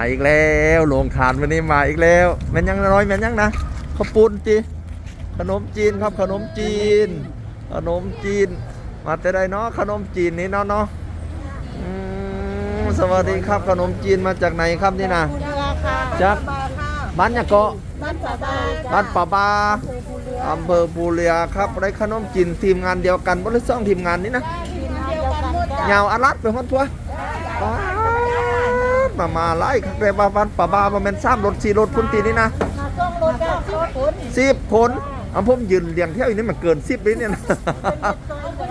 มาอีกแล้วโรงทานวันนี้มาอีกแล้วแม่นยังน้อยแม่นยังนะข้าวปุ้นจีขนมจีนครับขนมจีน ขนมจีน มาแต่ใดเนาะขนมจีนนี่เนาะเนาะอืมสวัสดีครับขนมจีนมาจากไหนครับนี่นะราคาจากบ้านยะเกาะบ้านสาบาบ้านป่าบาอำเภอภูเรือครับได้ขนมจีนทีมงานเดียวกันบริษัททีมงานนี้นะทีมงานเดียวกันจ้ะยาวอารัดไปฮอดทัวป๊า ดมามาไล่ครับแต่บ้านป่าบามาเป็นซ้ำรถสี่รถพุ่นตีนี่นะมาต้องรถแบบสิบคนสิบคนอำผมยืนเรียงเที่ยวอยู่นี่มันเกินสิบเลยเนี่ยนะ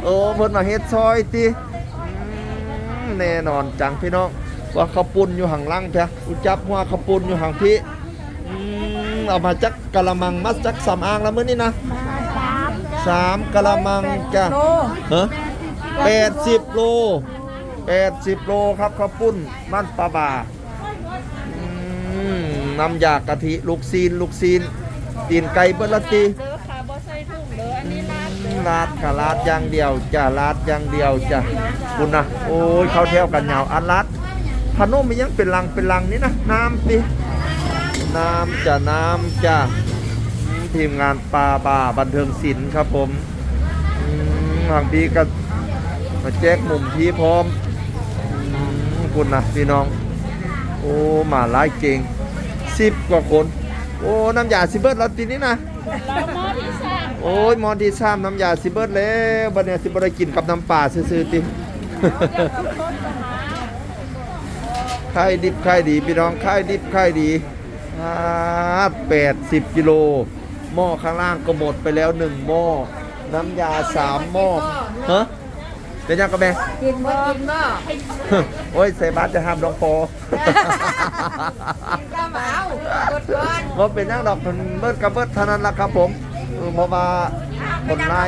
โอ้เพิ่นมาเฮ็ดซอยติอืมแน่นอนจังพี่น้องว่าข้าวปุ้นอยู่ห่างล่างแท้อุจับว่าข้าวปุ้นอยู่ห่างพี่อืมเอามาจักกะละมังมัดจักสำอางแล้วมื้อนี้นะมาสามสามกะละมังจ้ะโลฮะแปดสิบโล แปดสิบโลครับข้าวปุ้นบ้านปลาบ่าอืมน้ำยากะทิลูกซีน ลูกซีน ตีนไก่เบิดละตีเด้อค่ะบ่ใส่ถุงเด้ออันนี้ร้านเด้อลาดกะลาดอย่างเดียวจ้ะลาดอย่างเดียวจ้ะคุณนะโอ้ยเขาเที่ยวกันยาวอันลาดพนมมันยังเป็นลังเป็นลังนี่นะน้ำติน้ำจะน้ำจะอืมทีมงานปลาบ่าบันเทิงศิลป์ครับผมอืมทางพี่ก็มาแจกมุมที่พร้อมอืม คุณนะพี่น้อง โอ้มาหลายเก่งสิบกว่าคน โอ้น้ำยาซิเบิร์ดแล้วทีนี้นะแล้วหม้อที่สามโอ้ยมอนที่ซ้ำน้ำยาสิเบิดแล้วบัดเนี้ยสิบ่ได้กินกับน้ำปลาซื่อๆติขายดิบขายดีพี่น้องขายดิบขายดีอ่า80กิโลหม้อข้างล่างก็หมดไปแล้วหนึ่งหม้อน้ำยาสามหม้อฮะ เป็นยังกับแม่ กินบ่กินบ่โอ้ยใส่บาตรจะห้ามดอกพอก็เมากดก่อนว่าเป็นยังดอกเพิ่นเบิดกับเบิดเท่านั้นล่ะครับผมเออเพราะว่าคนไล่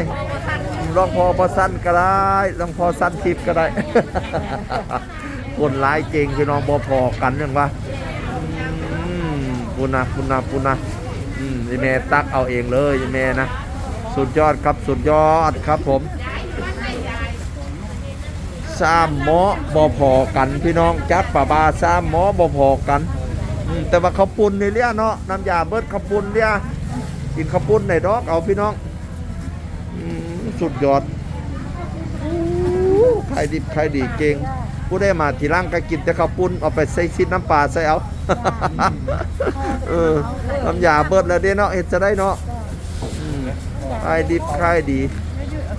รองพอพอสั้นก็ได้รองพอสั้นทิพย์ก็ได้ คนร้ายเก่งพี่น้องบอพอกันยังวะอืมปุนะปุนะปุนะอืมไอแม่ตักเอาเองเลยไอแม่นะ สุดยอดครับสุดยอดครับผม สามหมอบอพอกันพี่น้องจัดป่าบาสามหมอบอพอกันแต่ว่าข้าวปุ้นนี่เลี้ยเนาะน้ำยาเบิดข้าวปุ้นเลี้ยกินข้าวปุ้นในดอกเอาพี่น้องสุดยอดอู้ขายดิบขายดีเก่งผู้ได้มาทีหล่างก็กินแต่ข้าวปุ้นเอาไปใส่ซิดน้ำปลาใส่เอาเออน้ำยาเบิดแล้วเด้เนาะเฮ็ดจะได้เนาะอืมขายดิบขายดี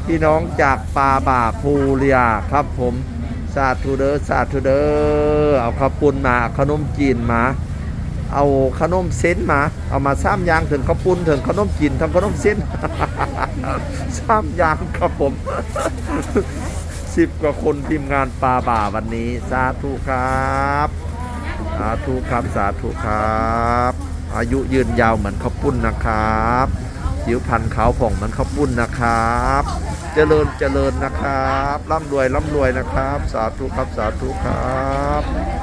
พี่น้องจากปลาบ่าภูเรียครับผมสาธุเดอ้อสาธุเดอ้อเอาข้าวปุ้นมาขนมจีนมา เอาขนมเส้นมา เอามาซ้ำยางถึงข้าวปุ้นถึงขนมจีนทำขนมเส้นซ้ำยางครับผมสิบกว่าคนทีมงานปลาบ่าวันนี้ สาธุครับสาธุครับสาธุครับ อายุยืนยาวเหมือนข้าวปุ้นนะครับ ผิวพรรณขาวผ่องเหมือนข้าวปุ้นนะครับ เจริญเจริญนะครับร่ำรวยร่ำรวยนะครับ สาธุครับสาธุครับ